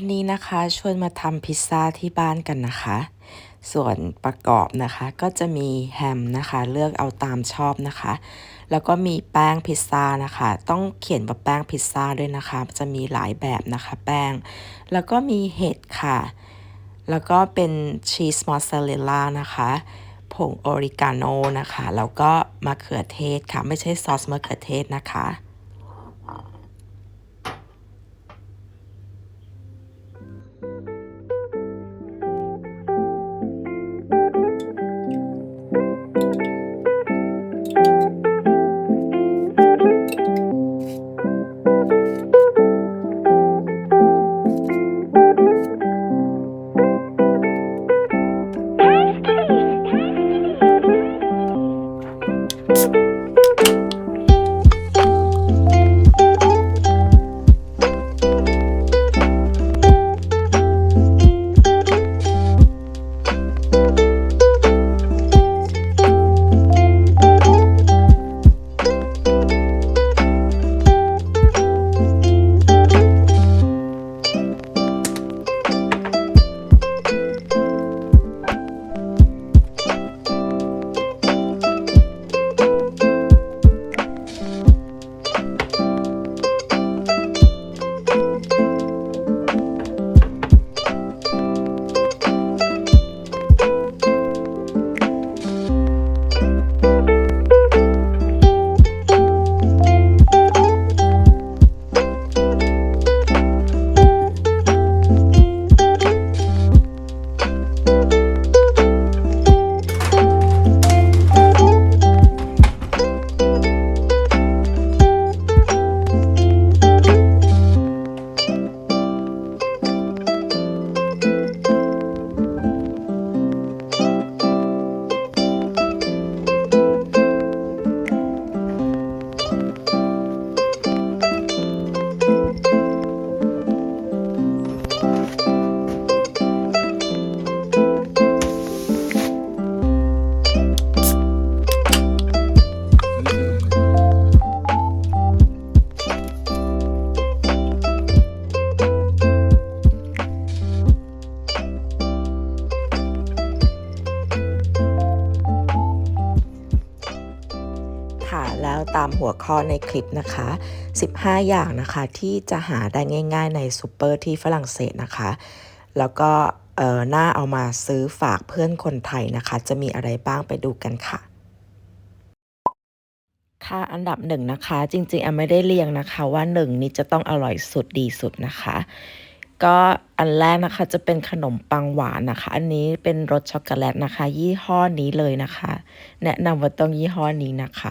วันนี้นะคะชวนมาทำพิซซ่าที่บ้านกันนะคะ ส่วนประกอบนะคะก็จะมีแฮมนะคะ เลือกเอาตามชอบนะคะ แล้วก็มีแป้งพิซซ่านะคะ ต้องเขียนว่าแป้งพิซซ่าด้วยนะคะ จะมีหลายแบบนะคะแป้ง แล้วก็มีเห็ดค่ะ แล้วก็เป็นชีสมอสซาเรลล่านะคะผงออริกาโนนะคะ แล้วก็มะเขือเทศค่ะ ไม่ใช่ซอสมะเขือเทศนะคะามหัวข้อในคลิปนะคะ 15 อย่างนะคะที่จะหาได้ง่าย ๆ ในซูเปอร์ที่ฝรั่งเศสนะคะ แล้วก็เอ่อน่าเอามาซื้อฝากเพื่อนคนไทยนะคะ จะมีอะไรบ้างไปดูกันค่ะค่ะอันดับหนึ่งนะคะ จริงๆแอมไม่ได้เรียงนะคะว่าหนึ่งนี้จะต้องอร่อยสุดดีสุดนะคะ ก็อันแรกนะคะจะเป็นขนมปังหวานนะคะ อันนี้เป็นรสช็อกโกแลตนะคะ ยี่ห้อนี้เลยนะคะ แนะนำว่าต้องยี่ห้อนี้นะคะ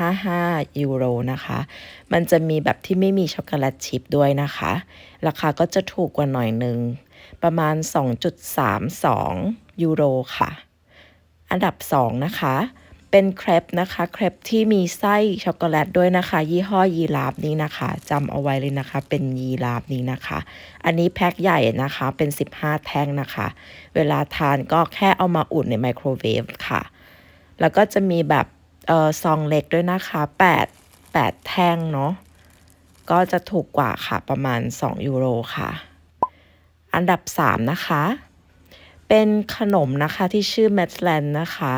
2.55 ยูโรนะคะ มันจะมีแบบที่ไม่มีช็อกโกแลตชิพด้วยนะคะ ราคาก็จะถูกกว่าหน่อยหนึ่งประมาณ 2.32 ยูโรค่ะ อันดับ 2 นะคะ เป็นครปนะคะครปที่มีไส้ช็อกโกแลตด้วยนะคะ ยี่ห้อยีราฟนี้นะคะจำเอาไว้เลยนะคะ เป็นยีราฟนี้นะคะ อันนี้แพ็คใหญ่นะคะเป็น 15 แท่งนะคะ เวลาทานก็แค่เอามาอุ่นในไมโครเวฟค่ะ แล้วก็จะมีแบบออซองเล็กด้วยนะคะ 8 8 แท่งเนาะก็จะถูกกว่าค่ะประมาณ 2 ยูโรค่ะ อันดับ 3 นะคะ เป็นขนมนะคะที่ชื่อแมทแลนด์นะคะ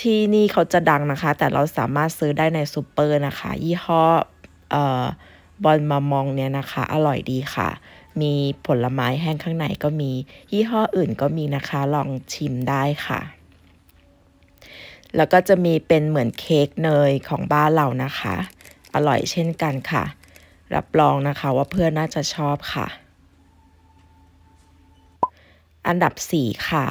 ที่นี่เขาจะดังนะคะ แต่เราสามารถซื้อได้ในซูเปอร์นะคะ ยี่ห้อเอ่อบอลมามองเนี่ยนะคะ อร่อยดีค่ะ มีผลไม้แห้งข้างในก็มี ยี่ห้ออื่นก็มีนะคะ ลองชิมได้ค่ะ แล้วก็จะมีเป็นเหมือนเค้กเนยของบ้านเรานะคะ อร่อยเช่นกันค่ะ รับรองนะคะว่าเพื่อนน่าจะชอบค่ะ อันดับ 4 ค่ะ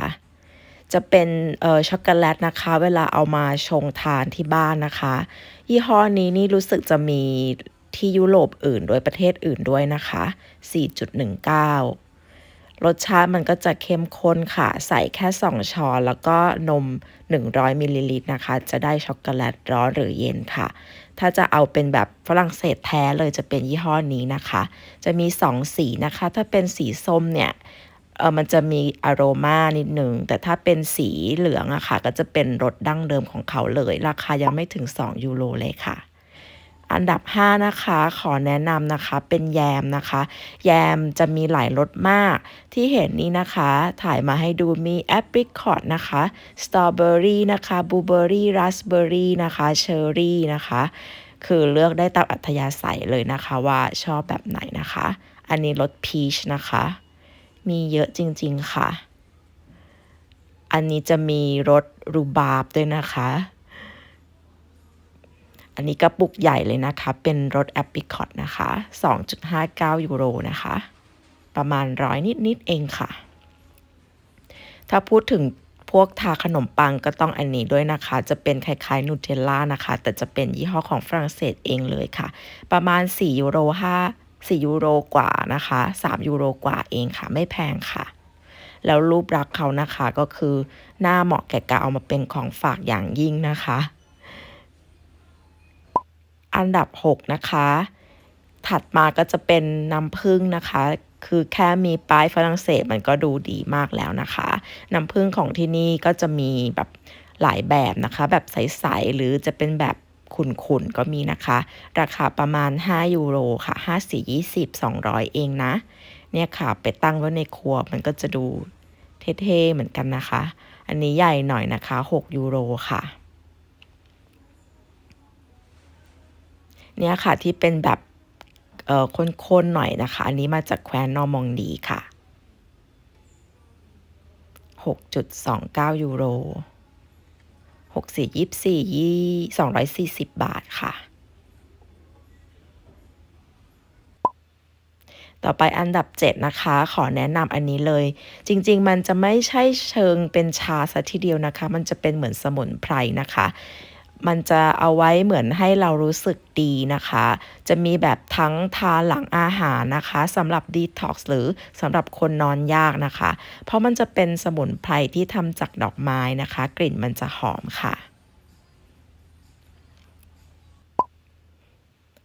จะเป็นเอ่อช็อกโกแลตนะคะ เวลาเอามาชงทานที่บ้านนะคะ ยี่ห้อนี้นี่รู้สึกจะมีที่ยุโรปอื่นด้วยประเทศอื่นด้วยนะคะ 4.19 รสชาติมันก็จะเข้มข้นค่ะ ใส่แค่ 2 ช้อน แล้วก็นม 100มิลลิลิตรนะคะ จะได้ช็อกโกแลตร้อนหรือเย็นค่ะ ถ้าจะเอาเป็นแบบฝรั่งเศสแท้เลยจะเป็นยี่ห้อนี้นะคะ จะมี 2 สีนะคะ ถ้าเป็นสีส้มเนี่ย เออมันจะมีอโรมานิดหนึ่ง แต่ถ้าเป็นสีเหลืองอะค่ะ ก็จะเป็นรสดั้งเดิมของเขาเลย ราคายังไม่ถึง 2 ยูโรเลยค่ะ อันดับ 5 นะคะ ขอแนะนำนะคะ เป็นแยมนะคะ แยมจะมีหลายรสมาก ที่เห็นนี้นะคะ ถ่ายมาให้ดูมีแอปริคอตนะคะ สตรอเบอรี่นะคะบลูเบอรี่ราสเบอรี่นะคะ เชอร์รี่นะคะ คือเลือกได้ตามอัธยาศัยเลยนะคะว่าชอบแบบไหนนะคะ อันนี้รสพีชนะคะ มีเยอะจริง ๆ ค่ะ อันนี้จะมีรสรูบาบด้วยนะคะ อันนี้กระปุกใหญ่เลยนะคะ เป็นรถแอปปิคอตนะคะ 2.59 ยูโรนะคะ ประมาณร้อยนิด ๆ เองค่ะ ถ้าพูดถึงพวกทาขนมปังก็ต้องอันนี้ด้วยนะคะ จะเป็นคล้ายๆนูเทลล่านะคะ แต่จะเป็นยี่ห้อของฝรั่งเศสเองเลยค่ะ ประมาณ 4 ยูโร5 4 ยูโรกว่านะคะ 3 ยูโรกว่าเองค่ะ ไม่แพงค่ะ แล้วรูปลักษณ์เขานะคะก็คือ หน้าเหมาะแก่การเอามาเป็นของฝากอย่างยิ่งนะคะ อันดับ 6 นะคะ ถัดมาก็จะเป็นน้ำผึ้งนะคะ คือแค่มีป้ายฝรั่งเศสมันก็ดูดีมากแล้วนะคะ น้ำผึ้งของที่นี่ก็จะมีแบบหลายแบบนะคะ แบบใส ๆ หรือจะเป็นแบบ ขุ่นๆ ก็มีนะคะ ราคาประมาณ 5 ยูโรค่ะ 5 4 20 200 เองนะ เนี่ยค่ะ ไปตั้งไว้ในครัวมันก็จะดูเท่ๆ เหมือนกันนะคะ อันนี้ใหญ่หน่อยนะคะ 6 ยูโรค่ะ เนี่ยค่ะที่เป็นแบบเอ่อข้นๆ หน่อยนะคะ อันนี้มาจากแคว้นนอร์มองดีค่ะ 6.29 ยูโร 64 24 240บาทค่ะ ต่อไปอันดับ7นะคะ ขอแนะนำอันนี้เลย จริง ๆ มันจะไม่ใช่เชิงเป็นชาซะทีเดียวนะคะ มันจะเป็นเหมือนสมุนไพรนะคะ มันจะเอาไว้เหมือนให้เรารู้สึกดีนะคะ จะมีแบบทั้งทาหลังอาหารนะคะสำหรับดีท็อกซ์หรือสำหรับคนนอนยากนะคะ เพราะมันจะเป็นสมุนไพรที่ทำจากดอกไม้นะคะ กลิ่นมันจะหอมค่ะ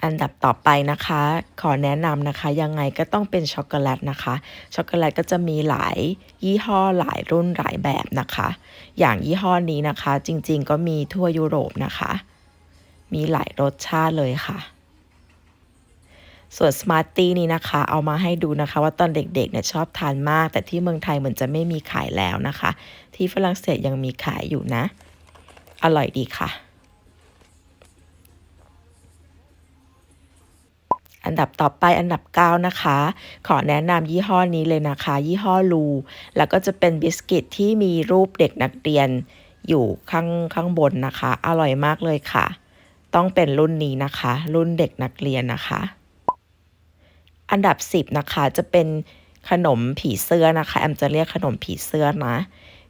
อันดับต่อไปนะคะ ขอแนะนำนะคะ ยังไงก็ต้องเป็นช็อกโกแลตนะคะ ช็อกโกแลตก็จะมีหลายยี่ห้อหลายรุ่นหลายแบบนะคะ อย่างยี่ห้อนี้นะคะ จริงๆ ก็มีทั่วยุโรปนะคะ มีหลายรสชาติเลยค่ะ ส่วนสมาร์ตี้นี้นะคะ เอามาให้ดูนะคะ ว่าตอนเด็กๆเนี่ยชอบทานมาก แต่ที่เมืองไทยเหมือนจะไม่มีขายแล้วนะคะ ที่ฝรั่งเศสยังมีขายอยู่นะ อร่อยดีค่ะ อันดับต่อไปอันดับ 9 นะคะ ขอแนะนำยี่ห้อนี้เลยนะคะ ยี่ห้อลู แล้วก็จะเป็นบิสกิตที่มีรูปเด็กนักเรียนอยู่ข้างข้างบนนะคะ อร่อยมากเลยค่ะ ต้องเป็นรุ่นนี้นะคะ รุ่นเด็กนักเรียนนะคะ อันดับ 10 นะคะจะเป็นขนมผีเสื้อนะคะ แอมจะเรียกขนมผีเสื้อนะ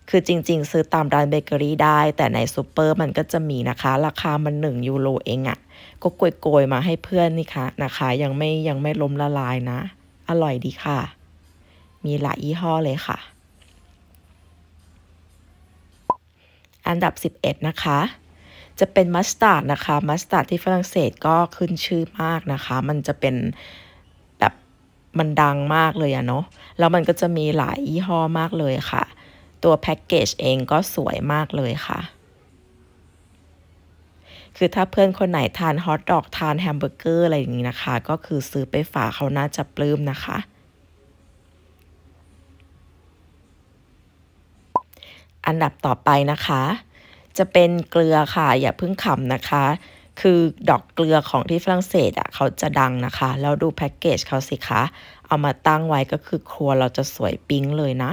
คือจริง ๆ ซื้อตามร้านเบเกอรี่ได้ แต่ในซูเปอร์มันก็จะมีนะคะ ราคามัน1ยูโรเองอะ่ะ ก็โกยๆมาให้เพื่อนนี่ค่ะนะคะ ยังไม่ยังไม่ล้มละลายนะ อร่อยดีค่ะ มีหลายยี่ห้อเลยค่ะ อันดับ 11 นะคะจะเป็นมัสตาร์ดนะคะมัสตาร์ดที่ฝรั่งเศสก็ขึ้นชื่อมากนะคะ มันจะเป็นแบบมันดังมากเลยอะเนาะแล้วมันก็จะมีหลายยี่ห้อมากเลยค่ะ ตัวแพ็กเกจเองก็สวยมากเลยค่ะ คือถ้าเพื่อนคนไหนทานฮอทดอกทานแฮมเบอร์เกอร์อะไรอย่างนี้นะคะ ก็คือซื้อไปฝากเขาน่าจะปลื้มนะคะอันดับต่อไปนะคะ จะเป็นเกลือค่ะ อย่าเพิ่งขำนะคะ คือดอกเกลือของที่ฝรั่งเศสอะเขาจะดังนะคะ แล้วดูแพ็กเกจเขาสิคะ เอามาตั้งไว้ก็คือครัวเราจะสวยปิ๊งเลยนะ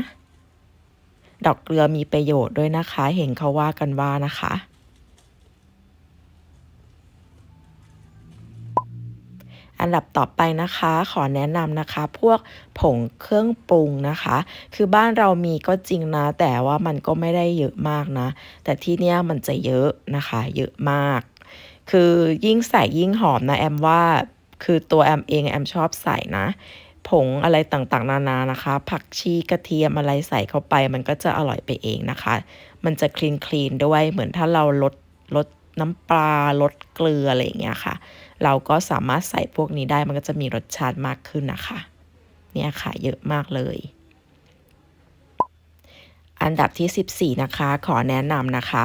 ดอกเกลือมีประโยชน์ด้วยนะคะ เห็นเขาว่ากันว่านะคะ อันดับต่อไปนะคะ ขอแนะนำนะคะ พวกผงเครื่องปรุงนะคะ คือบ้านเรามีก็จริงนะ แต่ว่ามันก็ไม่ได้เยอะมากนะ แต่ที่เนี้ยมันจะเยอะนะคะ เยอะมาก คือยิ่งใส่ยิ่งหอมนะแอมว่า คือตัวแอมเองแอมชอบใส่นะ ผงอะไรต่างๆ นานานะคะ ผักชีกระเทียมอะไรใส่เข้าไป มันก็จะอร่อยไปเองนะคะ มันจะคลีนคลีนด้วยเหมือนถ้าเราลดลดน้ำปลาลดเกลืออะไรอย่างเงี้ยค่ะ เราก็สามารถใส่พวกนี้ได้มันก็จะมีรสชาติมากขึ้นนะคะ เนี่ยค่ะเยอะมากเลยอันดับที่ 14 นะคะ ขอแนะนำนะคะ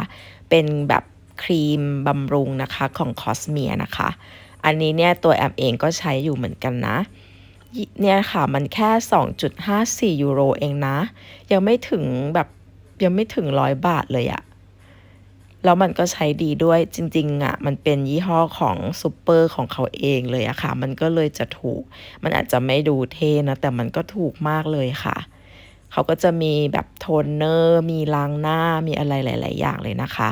เป็นแบบครีมบำรุงนะคะของคอสเมียนะคะ อันนี้เนี่ยตัวแอมเองก็ใช้อยู่เหมือนกันนะ เนี่ยค่ะมันแค่ 2.54 ยูโรเองนะ ยังไม่ถึงแบบยังไม่ถึงร้อยบาทเลยอะแล้วมันก็ใช้ดีด้วยจริงๆอะมันเป็นยี่ห้อของซูเปอร์ของเขาเองเลยอะค่ะ มันก็เลยจะถูก มันอาจจะไม่ดูเท่นะ แต่มันก็ถูกมากเลยค่ะ เขาก็จะมีแบบโทนเนอร์ มีล้างหน้ามีอะไรหลาย ๆ อย่างเลยนะคะ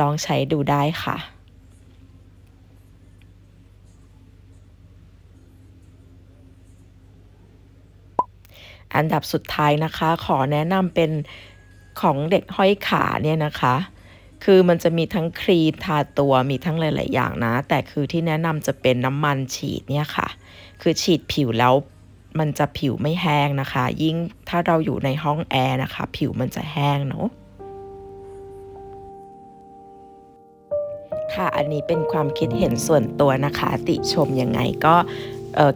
ลองใช้ดูได้ค่ะ อันดับสุดท้ายนะคะ ขอแนะนำเป็นของเด็กห้อยขาเนี่ยนะคะ คือมันจะมีทั้งครีมทาตัวมีทั้งหลาย ๆ อย่างนะ แต่คือที่แนะนำจะเป็นน้ำมันฉีดเนี่ยค่ะ คือฉีดผิวแล้วมันจะผิวไม่แห้งนะคะ ยิ่งถ้าเราอยู่ในห้องแอร์นะคะ ผิวมันจะแห้งเนาะค่ะ อันนี้เป็นความคิดเห็นส่วนตัวนะคะ ติชมยังไงก็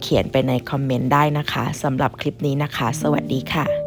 เขียนไปในคอมเมนต์ได้นะคะสำหรับคลิปนี้นะคะ สวัสดีค่ะ